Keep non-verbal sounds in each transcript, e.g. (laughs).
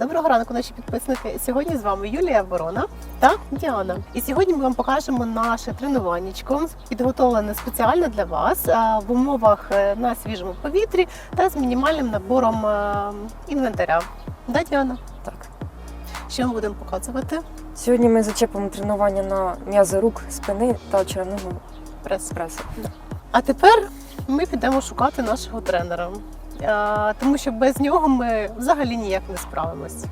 Доброго ранку, наші підписники. Сьогодні з вами Юлія Ворона та Діана. І сьогодні ми вам покажемо наше тренуваннячко, підготовлене спеціально для вас е, в умовах е, на свіжому повітрі та з мінімальним набором е, інвентаря. Да, Діана? Так. Що ми будемо показувати? Сьогодні ми зачепимо тренування на м'язи рук, спини та черевного Прес. пресу. А тепер ми підемо шукати нашого тренера, тому що без нього ми взагалі ніяк не справимось.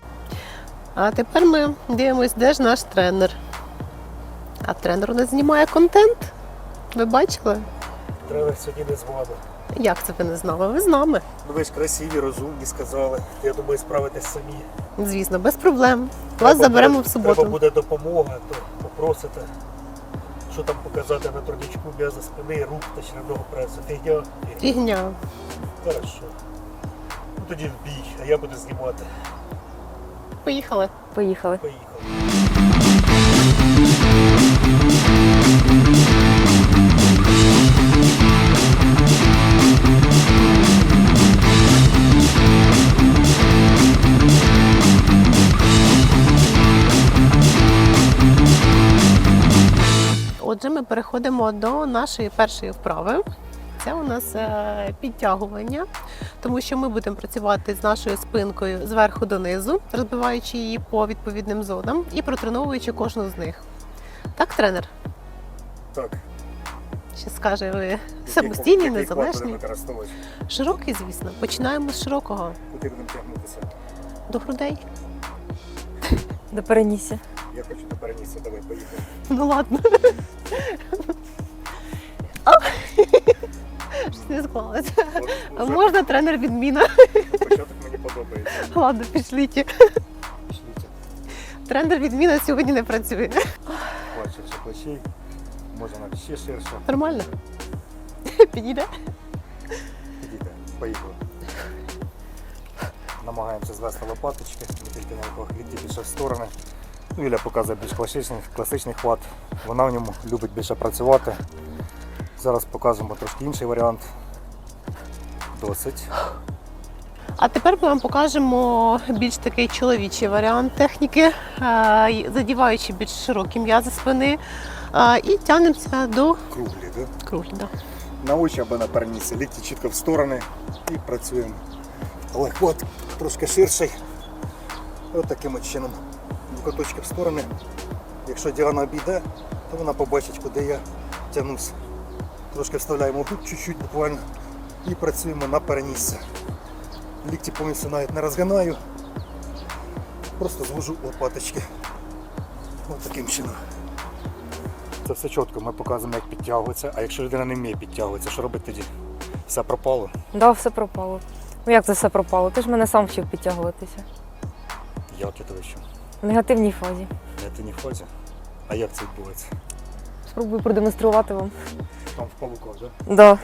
А тепер ми дивимось, де ж наш тренер. А тренер у нас знімає контент. Ви бачили? Тренер сьогодні не з вами. Як це ви не знали? Ви з нами. Ну ви ж красиві, розумні сказали. Я думаю, справитесь самі. Звісно, без проблем. Вас Треба заберемо буде- в суботу. Треба буде допомога, то попросите. Що там показати на турнічку м'яза спини, рук та черевного пресу. Фігня. Фігня. Хорошо. Ну тоді в бій, а я буду знімати. Поїхали. Поїхали. Поїхали. Отже, ми переходимо до нашої першої вправи. Це у нас е, підтягування, тому що ми будемо працювати з нашою спинкою зверху донизу, розбиваючи її по відповідним зонам і протреновуючи кожну з них. Так, тренер? Так. Ще скаже, ви Який- самостійні, який незалежні. Широкий, звісно. Починаємо з широкого. Куди будемо тягнутися? До грудей. До перенісся. Я хочу до перенісся, давай поїхали. Ну ладно. Щось не склалося. А можна тренер відміна? Початок мені подобається. Ладно, пішліть. Пішліть. Тренер відміна сьогодні не працює. Що плечей. Може навіть ще ширше. Нормально? Підійде? Підійде. Поїхали. Намагаємося звести лопаточки, не тільки на руках лікті більше в сторони. Юля показує більш класичний, класичний хват. Вона в ньому любить більше працювати. Зараз покажемо трошки інший варіант. Досить. А тепер ми вам покажемо більш такий чоловічий варіант техніки, е, задіваючи більш широкі м'язи спини е, і тягнемося до Круглі, да? круглі. Да. На очі або на перенісі. Лікті чітко в сторони і працюємо. Але хват трошки ширший. Ось таким чином. Куточки в сторони. Якщо Діана обійде, то вона побачить, куди я тягнусь. Трошки вставляємо тут чуть-чуть буквально і працюємо на перенісся. Лікті повністю навіть не розгинаю. Просто звожу лопаточки. Ось таким чином. Це все чітко, ми показуємо, як підтягуватися, а якщо людина не вміє підтягуватися, що робить тоді? Все пропало. Да, все пропало. Ну як це все пропало? Ти ж мене сам вчив підтягуватися. Як я тебе що? Негативній фазі. Я ти фазі. А як це відбувається? Спробую продемонструвати вам. Там в павуках, так? Да.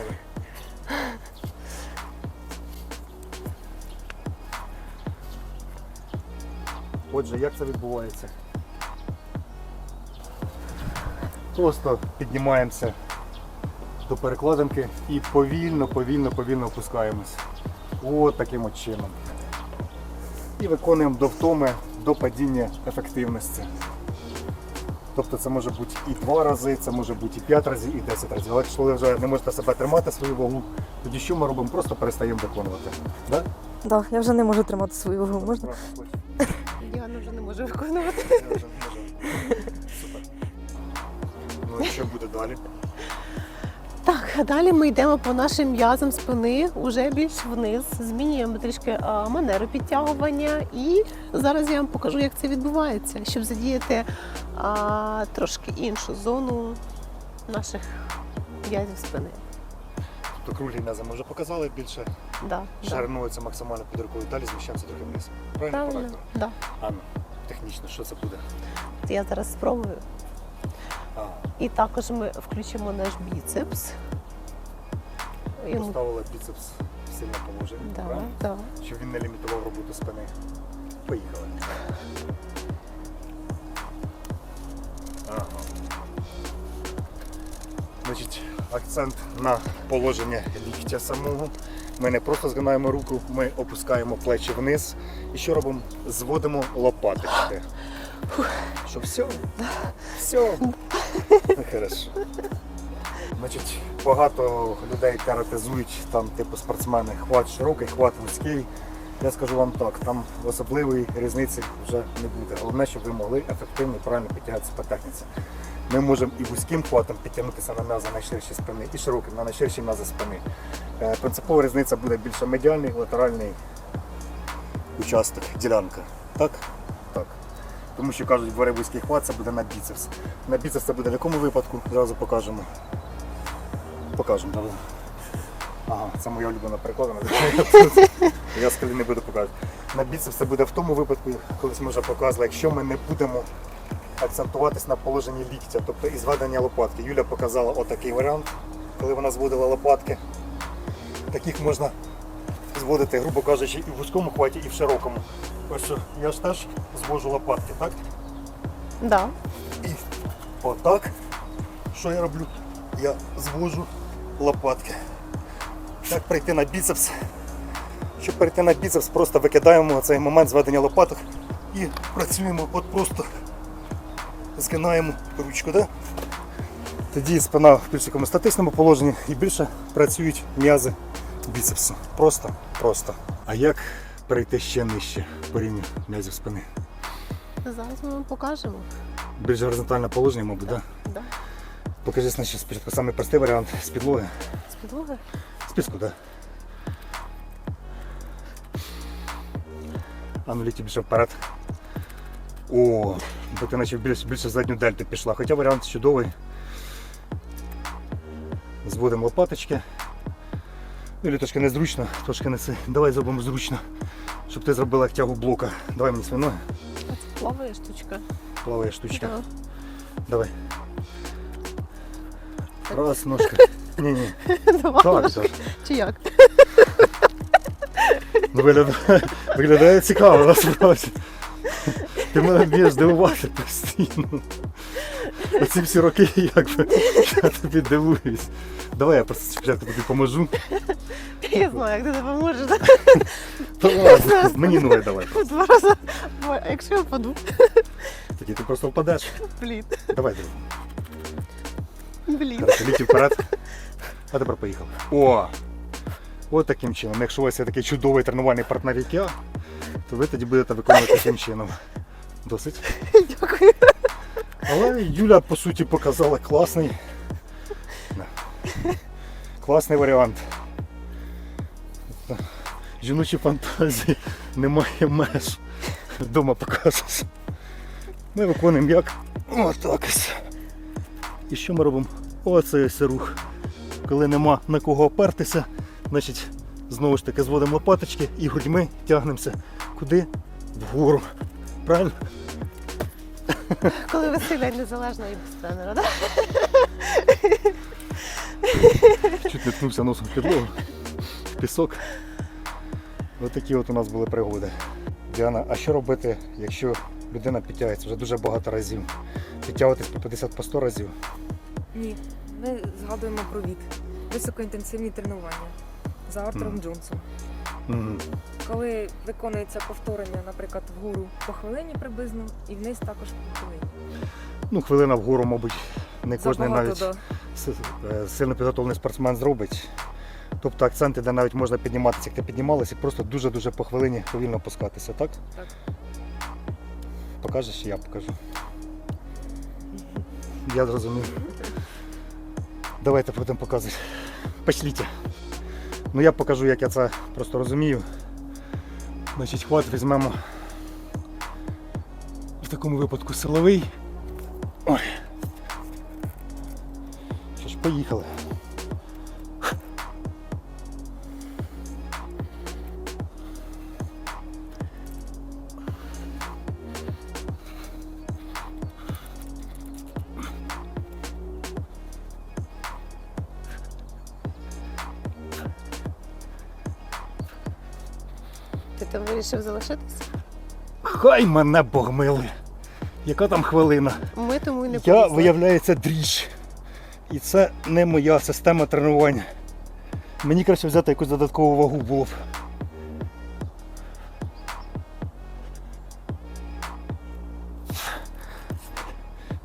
Отже, як це відбувається? Просто піднімаємося до перекладинки і повільно, повільно, повільно опускаємось. От таким от чином. І виконуємо до втоми, до падіння ефективності. Тобто це може бути і два рази, це може бути і п'ять разів, і 10 разів. Але якщо ви вже не можете себе тримати свою вагу, тоді що ми робимо? Просто перестаємо виконувати. Да? Да, я вже не можу тримати свою вагу. Можна? Діана вже не може виконувати. Я вже можу. Супер. Ну що буде далі? Так, а далі ми йдемо по нашим м'язам спини уже більш вниз, змінюємо трішки а, манеру підтягування, і зараз я вам покажу, як це відбувається, щоб задіяти а, трошки іншу зону наших м'язів спини. То круглі м'язи ми вже показали більше. Да, да. Максимально під рукою. Далі зміщаємося трохи вниз. Правильно? Правильно, Правильно. да. Анна, технічно, що це буде? Я зараз спробую. А, І також ми включимо наш біцепс. Йому... поставили біцепс в сильне положення. Да, правильно? да. Щоб він не лімітував роботу спини. Поїхали. Ага. Значить, акцент на положення ліктя самого. Ми не просто згинаємо руку, ми опускаємо плечі вниз. І що робимо? Зводимо лопаточки. Що все? Все. Ну, Хорошо. Значить, багато людей каратизують, там, типу, спортсмени, хват широкий, хват вузький. Я скажу вам так, там особливої різниці вже не буде. Головне, щоб ви могли ефективно і правильно підтягатися по техніці. Ми можемо і вузьким хватом підтягнутися на м'язи найширші спини, і широким на найширші м'язи спини. Е, Принципова різниця буде більше медіальний, латеральний участок, ділянка. Так? Тому що кажуть, бери вузький хват, це буде на біцепс. На біцепс це буде в якому випадку? Зразу покажемо. Покажемо. Давай. Ага, це моя улюблена прикладена. (laughs) Я скалі не буду показувати. На біцепс це буде в тому випадку, колись ми вже показували, якщо ми не будемо акцентуватись на положенні ліктя, тобто і зведення лопатки. Юля показала отакий варіант, коли вона зводила лопатки. Таких можна зводити, грубо кажучи, і в вузькому хваті, і в широкому. Ось я ж теж звожу лопатки, так? Да. І отак. Що я роблю? Я звожу лопатки. Так прийти на біцепс. Щоб перейти на біцепс, просто викидаємо цей момент зведення лопаток і працюємо от просто згинаємо ручку. Да? Тоді спина в більш такому статичному положенні і більше працюють м'язи біцепсу. Просто, просто. А як перейти ще нижче по рівню м'язів спини? Зараз ми вам покажемо. Більш горизонтальне положення, мабуть, так? Да? Да. Покажи значить, спочатку самий простий варіант з підлоги. З підлоги. З піску, так. А ну літі більше вперед. О, бо ти наче більше, більше задню дельту пішла. Хоча варіант чудовий. Зводимо лопаточки. Трошки незручно, трошки не це. Давай зробимо зручно, щоб ти зробила як тягу блока. Давай мені свої ноги. А це плаває штучка. Плаває штучка. Да. Давай. Раз, ножка. Ні-ні. (laughs) Давай. Так, так. Чи як? Ну, виглядає, виглядає цікаво насправді. Ти мене б'єш здивувати постійно. Оці всі роки якби я тобі дивуюсь. Давай я просто спочатку тобі поможу. Я знаю, як ти допоможеш. Та ладно, мені ноги давай. Два рази. Ой, А якщо я впаду? Тоді ти просто впадеш. Блін. Давай, давай. Блін. Хорошо, літі вперед. А тепер поїхав. О! От таким чином. Якщо у вас є такий чудовий тренувальний партнер, як я, то ви тоді будете виконувати таким чином. Досить. Дякую. Але Юля, по суті, показала класний. Класний варіант. Жіночі фантазії немає меж. Вдома покажеш. Ми виконуємо як? Отак. І що ми робимо? Оце ось рух. Коли нема на кого опертися, значить знову ж таки зводимо лопаточки і грудьми тягнемося. Куди? Вгору. Правильно? Коли весілля незалежно і без тренера, так? (laughs) Чуть не ткнувся носом в підлогу. В пісок. Ось такі от у нас були пригоди. Діана, а що робити, якщо людина підтягується вже дуже багато разів? Підтягуватись по 50 по 100 разів. Ні, ми згадуємо про вік. Високоінтенсивні тренування за Артуром Мгм. Джонсом. Мгм. Коли виконується повторення, наприклад, вгору по хвилині приблизно, і вниз також по хвилині. Ну, хвилина вгору, мабуть, не кожен Забагато, навіть да. Е, сильно підготовлений спортсмен зробить. Тобто акценти, де навіть можна підніматися, як ти піднімалася, і просто дуже-дуже по хвилині повільно опускатися, так? Так. Покажеш, я покажу. Я зрозумів. Давайте будемо показувати. Пошліть. Ну я покажу, як я це просто розумію. Значить, хват візьмемо в такому випадку силовий. Ой. Поїхали. Ти там вирішив залишитися? Хай мене Бог милує. Яка там хвилина? Ми тому і не Я, виявляється, дріж. І це не моя система тренування. Мені краще взяти якусь додаткову вагу було б.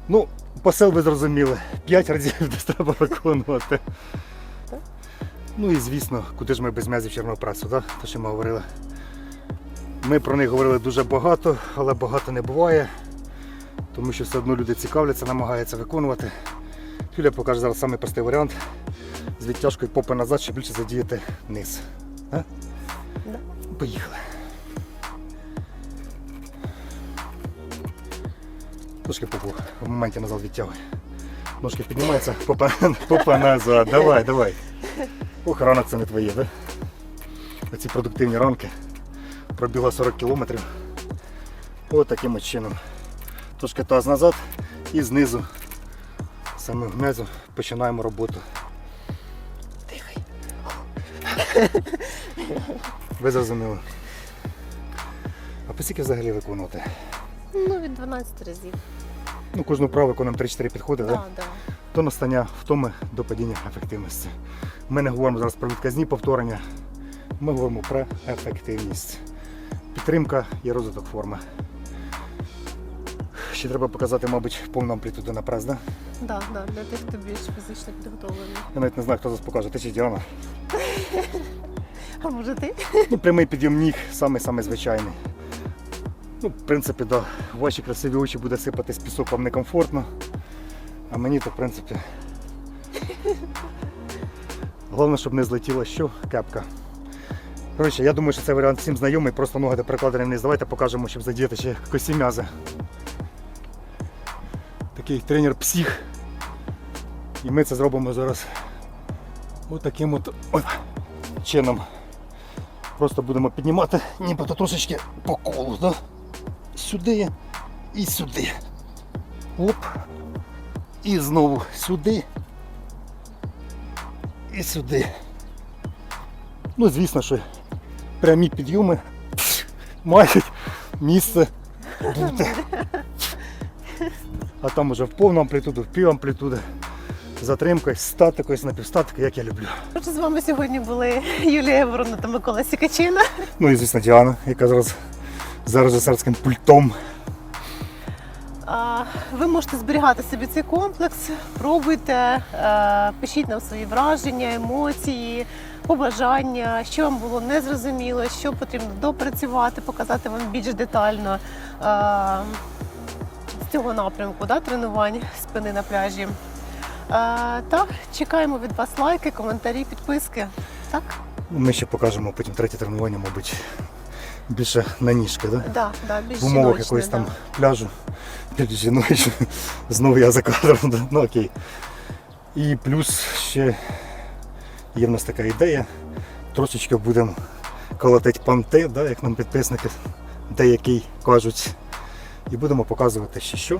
Ну, посил ви зрозуміли. П'ять разів (laughs) десь треба виконувати. Ну і звісно, куди ж ми без м'язів червоного працю, да? то що ми говорили. Ми про них говорили дуже багато, але багато не буває, тому що все одно люди цікавляться, намагаються виконувати. Юля покаже зараз самий простий варіант з відтяжкою попи назад, щоб більше задіяти низ. А? Да. Поїхали. Трошки попу в моменті назад відтягуй. Ножки піднімаються, попа, (laughs) попа назад. Давай, давай. Ох, ранок це не твоє, да? Оці продуктивні ранки. Пробігла 40 кілометрів. Ось таким чином. Трошки таз назад і знизу, саме внизу, починаємо роботу. Дихай. Ви зрозуміли. А по скільки взагалі виконувати? Ну, від 12 разів. Ну, кожну праву виконуємо 3-4 підходи, Да? так. до настання втоми до падіння ефективності. Ми не говоримо зараз про відказні повторення, ми говоримо про ефективність. Підтримка і розвиток форми. Ще треба показати, мабуть, повну амплітуду на прес, да? Да, да, для тих, хто більш фізично підготовлений. Я навіть не знаю, хто зараз покаже, ти чи Діана. (laughs) А може ти? Ну, прямий підйом ніг, самий-самий звичайний. Ну, в принципі, да, ваші красиві очі буде сипатись пісок, вам некомфортно. А мені то, в принципі. (laughs) Головне, щоб не злетіла що? Кепка. Коротше, я думаю, що цей варіант всім знайомий, просто ноги де перекладені вниз. Давайте покажемо, щоб задіяти ще косі м'язи. Такий тренер псих. І ми це зробимо зараз отаким от, от чином. Просто будемо піднімати нібито трошечки по колу, да? Сюди і сюди. Оп. І знову сюди. І сюди. Ну, звісно, що прямі підйоми мають місце бути. А там уже в повну амплітуду, в пів амплітуди. Затримкою, статикою, напівстатикою, як я люблю. Отже, з вами сьогодні були Юлія Ворона та Микола Сікачина. Ну і звісно Діана, яка зараз за режисерським пультом. Ви можете зберігати собі цей комплекс, пробуйте, е, пишіть нам свої враження, емоції, побажання, що вам було незрозуміло, що потрібно допрацювати, показати вам більш детально е, з цього напрямку да, тренувань спини на пляжі. Е, Так, чекаємо від вас лайки, коментарі, підписки. Так? Ми ще покажемо потім третє тренування, мабуть, більше на ніжки, да? Да, да, більш в умовах жіночне, якоїсь там да. пляжу. Більш жіночі. Знову я за кадром. да. Ну окей. І плюс ще є в нас така ідея. Трошечки будемо колотити панти, да, як нам підписники деякі кажуть. І будемо показувати ще що.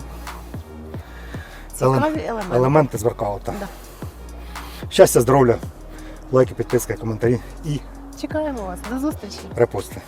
Елем... елементи. Елементи з воркаута. Да. Щастя, здоров'я, лайки, підписки, коментарі і Чекаємо вас. До зустрічі. репости.